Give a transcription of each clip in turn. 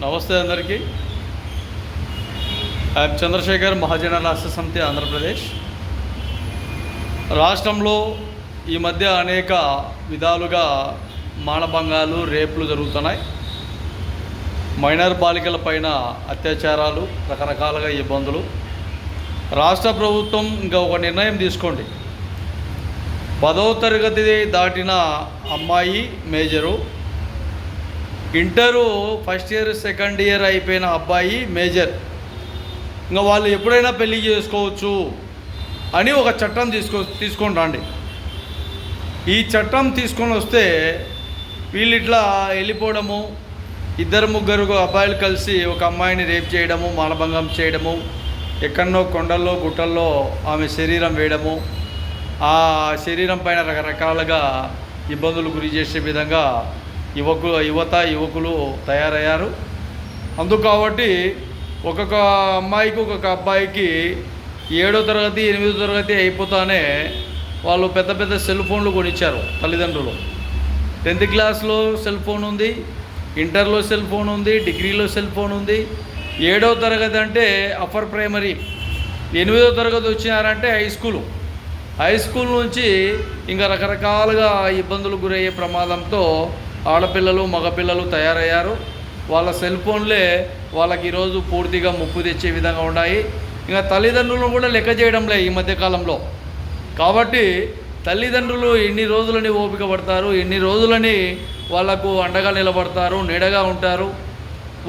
నమస్తే అందరికీ. ఐఎమ్ చంద్రశేఖర్ మహాజన రాష్ట్ర సమితి ఆంధ్రప్రదేశ్. రాష్ట్రంలో ఈ మధ్య అనేక విధాలుగా మానభంగాలు రేపులు జరుగుతున్నాయి. మైనర్ బాలికల పైన అత్యాచారాలు రకరకాలుగా ఇబ్బందులు. రాష్ట్ర ప్రభుత్వం ఇంకా ఒక నిర్ణయం తీసుకోండి. పదవ తరగతి దాటిన అమ్మాయి major. Inter first year second year అయిపోయిన అబ్బాయి మేజర్. ఇంకా వాళ్ళు ఎప్పుడైనా పెళ్ళి చేసుకోవచ్చు అని ఒక చట్టం తీసుకో తీసుకొని రండి ఈ చట్టం తీసుకొని వస్తే వీళ్ళు ఇట్లా వెళ్ళిపోవడము ఇద్దరు ముగ్గురు అబ్బాయిలు కలిసి ఒక అమ్మాయిని రేప్ చేయడము మానభంగం చేయడము ఎక్కడనో కొండల్లో గుట్టల్లో ఆమె శరీరం వేయడము ఆ శరీరం పైన రకరకాలుగా ఇబ్బందులు గురి చేసే విధంగా యువకు యువత యువకులు తయారయ్యారు. అందుకు కాబట్టి ఒక్కొక్క అమ్మాయికి ఒక్కొక్క అబ్బాయికి ఏడో తరగతి ఎనిమిదో తరగతి అయిపోతానే వాళ్ళు పెద్ద పెద్ద సెల్ ఫోన్లు కొనిచ్చారు తల్లిదండ్రులు. టెన్త్ క్లాస్లో సెల్ ఫోన్ ఉంది ఇంటర్లో సెల్ ఫోన్ ఉంది డిగ్రీలో సెల్ ఫోన్ ఉంది. ఏడో తరగతి అంటే అప్పర్ ప్రైమరీ ఎనిమిదో తరగతి వచ్చినారంటే హై స్కూలు. హై స్కూల్ నుంచి ఇంకా రకరకాలుగా ఇబ్బందులు గురయ్యే ప్రమాదంతో ఆడపిల్లలు మగపిల్లలు తయారయ్యారు. వాళ్ళ సెల్ ఫోన్లే వాళ్ళకి ఈరోజు పూర్తిగా ముప్పు తెచ్చే విధంగా ఉన్నాయి. ఇంకా తల్లిదండ్రులను కూడా లెక్క చేయడంలే ఈ మధ్యకాలంలో కాబట్టి తల్లిదండ్రులు ఎన్ని రోజులని ఓపిక పడతారు ఎన్ని రోజులని వాళ్ళకు అండగా నిలబడతారు నీడగా ఉంటారు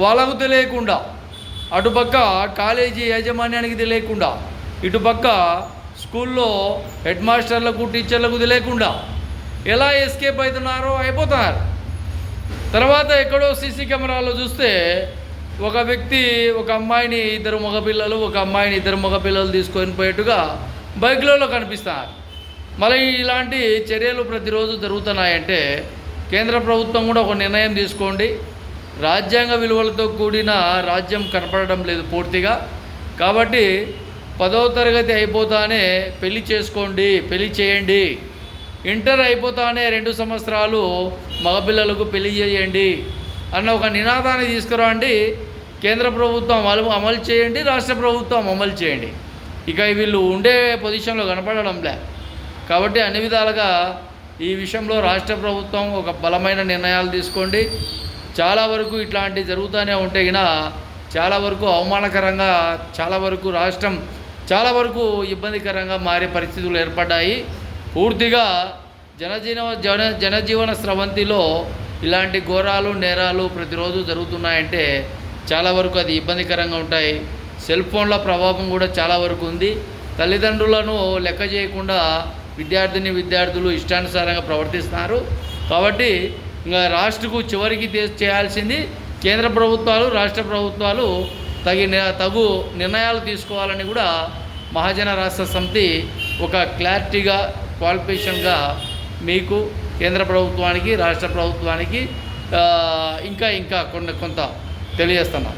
వాళ్ళకు తెలియకుండా. అటుపక్క కాలేజీ యాజమాన్యానికి తెలియకుండా. ఇటుపక్క స్కూల్లో హెడ్ మాస్టర్లకు టీచర్లకు తెలియకుండా. ఎలా ఎస్కేప్ అవుతున్నారో అయిపోతున్నారు తర్వాత ఎక్కడో సీసీ కెమెరాలో చూస్తే ఒక వ్యక్తి ఒక అమ్మాయిని ఇద్దరు మగపిల్లలు ఒక అమ్మాయిని ఇద్దరు మగపిల్లలు తీసుకొని పోయేట్టుగా బైక్లలో కనిపిస్తారు. మళ్ళీ ఇలాంటి చర్యలు ప్రతిరోజు జరుగుతున్నాయంటే కేంద్ర ప్రభుత్వం కూడా ఒక నిర్ణయం తీసుకోండి. రాజ్యాంగ విలువలతో కూడిన రాజ్యం కనపడడం లేదు పూర్తిగా. కాబట్టి పదవ తరగతి అయిపోతానే పెళ్ళి చేసుకోండి పెళ్ళి చేయండి. ఇంటర్ అయిపోతానే రెండు సంవత్సరాలు మగపిల్లలకు పెళ్ళి చేయండి అన్న ఒక నినాదాన్ని తీసుకురండి. కేంద్ర ప్రభుత్వం అమలు అమలు చేయండి రాష్ట్ర ప్రభుత్వం అమలు చేయండి. ఇక వీళ్ళు ఉండే పొజిషన్లో కనపడడంలే కాబట్టి అన్ని విధాలుగా ఈ విషయంలో రాష్ట్ర ప్రభుత్వం ఒక బలమైన నిర్ణయాలు తీసుకోండి. చాలా వరకు ఇట్లాంటివి జరుగుతూనే ఉంటే గిన చాలా వరకు అవమానకరంగా చాలా వరకు రాష్ట్రం చాలా వరకు ఇబ్బందికరంగా మారే పరిస్థితులు ఏర్పడ్డాయి. పూర్తిగా జనజీవన జన జనజీవన స్రవంతిలో ఇలాంటి ఘోరాలు నేరాలు ప్రతిరోజు జరుగుతున్నాయంటే చాలా వరకు అది ఇబ్బందికరంగా ఉంటాయి. సెల్ ఫోన్ల ప్రభావం కూడా చాలా వరకు ఉంది. తల్లిదండ్రులను లెక్క చేయకుండా విద్యార్థిని విద్యార్థులు ఇష్టానుసారంగా ప్రవర్తిస్తున్నారు. కాబట్టి ఇంకా రాష్ట్రకు చివరికి చేయాల్సింది కేంద్ర ప్రభుత్వాలు రాష్ట్ర ప్రభుత్వాలు తగిన తగు నిర్ణయాలు తీసుకోవాలని కూడా మహాజన రాష్ట్ర సమితి ఒక క్లారిటీగా క్వాలిఫికేషన్గా మీకు కేంద్ర ప్రభుత్వానికి రాష్ట్ర ప్రభుత్వానికి ఇంకా ఇంకా కొన్ని కొంత తెలియజేస్తున్నాం.